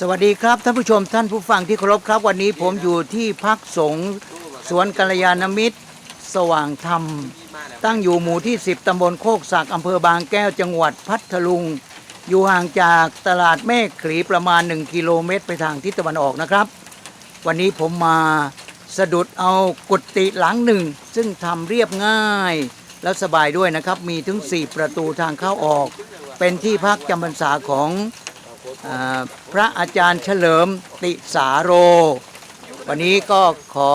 สวัสดีครับท่านผู้ชมท่านผู้ฟังที่เคารพครับ วันนี้ผมอยู่ที่พักสงฆ์สวนกัลยาณมิตร สว่างธรรม ตั้งอยู่หมู่ที่ 10 ตำบลโคกศักอำเภอบางแก้วจังหวัดพัทลุง อยู่ห่างจากตลาดเมฆขลีประมาณ 1 กิโลเมตร ไปทางทิศตะวันออกนะครับ วันนี้ผมมาสะดุดเอากุฏิหลังหนึ่ง ซึ่งทำเรียบง่าย และสบายด้วยนะครับ มีถึง 4 ประตูทางเข้าออก เป็นที่พักจำพรรษาของ พระอาจารย์เฉลิมติสาโร วันนี้ก็ขอ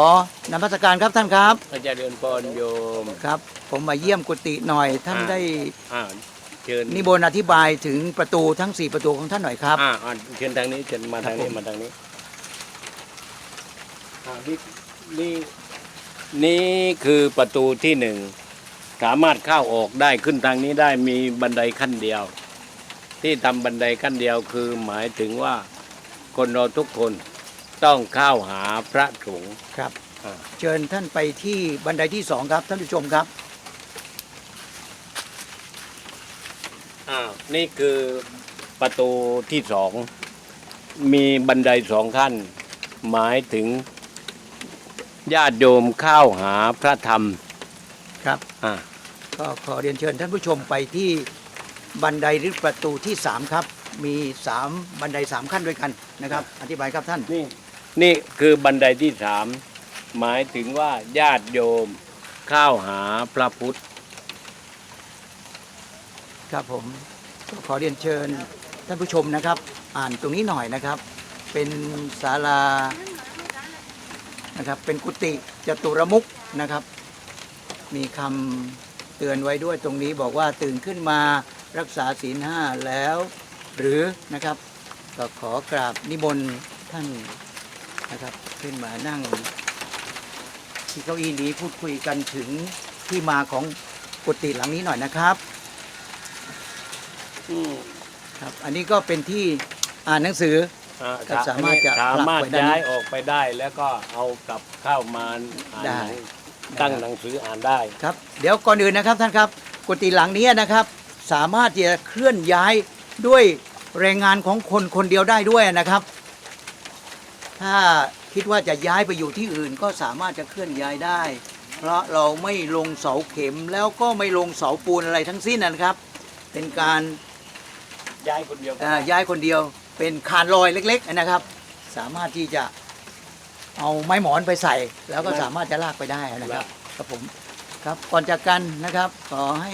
นมัสการครับท่านครับพระเจริญพรโยมครับ ผมมาเยี่ยมกุฏิหน่อยท่านอ่าได้อ่าเชิญนิบนต์อธิบายถึงประตูทั้ง 4 ประตูของท่านหน่อยครับ อ่าอ่าเชิญทางนี้เชิญมาทางนี้ครับผมมาทางนี้อ่านี่นี่นี่คือประตูที่หนึ่งสามารถเข้าออกได้ขึ้นทางนี้ได้มีบันไดขั้นเดียว ที่ทำบันไดขั้นเดียวคือหมายถึงว่าคนเราทุกคนต้องเข้าหาพระสงฆ์ครับ อ่าเชิญท่านไปที่บันไดที่สองครับท่านผู้ชมครับ อ่านี่คือประตูที่สองมีบันไดสองขั้น หมายถึงญาติโยมเข้าหาพระธรรมครับ อ่า ก็ขอเรียนเชิญท่านผู้ชมไปที่ บันไดหรือประตูที่สามครับ มีสามบันไดสามขั้นด้วยกันนะครับ อธิบายครับท่าน นี่นี่คือบันไดที่สามหมายถึงว่าญาติโยมเข้าหาพระพุทธ ครับผมก็ขอเรียนเชิญท่านผู้ชมนะครับ อ่านตรงนี้หน่อยนะครับ เป็นศาลานะครับเป็นกุฏิจตุรมุกนะครับ มีคำเตือนไว้ด้วยตรงนี้บอกว่าตื่นขึ้นมา รักษาศีลห้าแล้ว หรือนะครับก็ขอกราบนิมนต์ท่านนะครับขึ้นมานั่ง ที่เก้าอี้นี้พูดคุยกันถึงที่มาของกุฏิหลังนี้หน่อยนะครับครับ อันนี้ก็เป็นที่อ่านหนังสือ อ่าก็สามารถจะสามารถผลักไว้ด้านนี้ย้ายออกไปได้แล้วก็เอากลับเข้ามาอ่านได้ตั้งหนังสืออ่านได้ ครับ เดี๋ยวก่อนอื่นนะครับท่านครับ กุฏิหลังนี้นะครับ สามารถที่จะเคลื่อนย้ายด้วยแรงงานของคนคนเดียวได้ด้วยนะครับ ถ้าคิดว่าจะย้ายไปอยู่ที่อื่นก็สามารถจะเคลื่อนย้ายได้ เพราะเราไม่ลงเสาเข็มแล้วก็ไม่ลงเสาปูนอะไรทั้งสิ้นนะครับ เป็นการย้ายคนเดียวก็เอ่อได้ย้ายคนเดียว เป็นคานลอยเล็ก ๆ นะครับ สามารถที่จะเอาไม้หมอนไปใส่ แล้วก็สามารถจะลากไปได้นะครับครับผมครับก่อนจากกันนะครับขอให้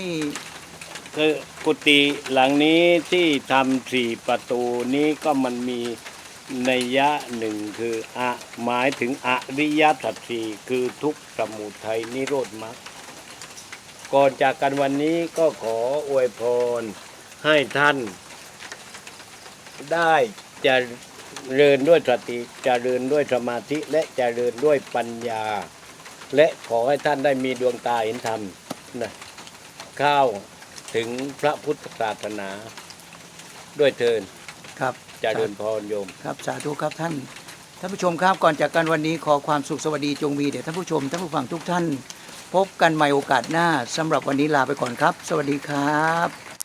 คือกุฏิหลังนี้ที่ทำสี่ประตูนี้ก็มันมีนัยยะหนึ่งคืออะหมายถึงอริยสัจสี่คือทุกสมุทัยนิโรธมรรคก่อนจากกันวันนี้ก็ขออวยพรให้ท่าน ได้จะเริญด้วยสติจะเริญด้วยสมาธิและจะเริญด้วยปัญญา และขอให้ท่านได้มีดวงตาเห็นธรรมนะข้าว ถึงพระพุทธศาสนาด้วยเทินครับเจะเริญพรโยม ครับสาธุครับท่านท่านผู้ชมครับก่อนจากกันวันนี้ขอความสุขสวัสดีจงมีแด่ท่านผู้ชมท่านผู้ฟังทุกท่าน พบกันใหม่โอกาสหน้าสำหรับวันนี้ลาไปก่อนครับ สวัสดีครับ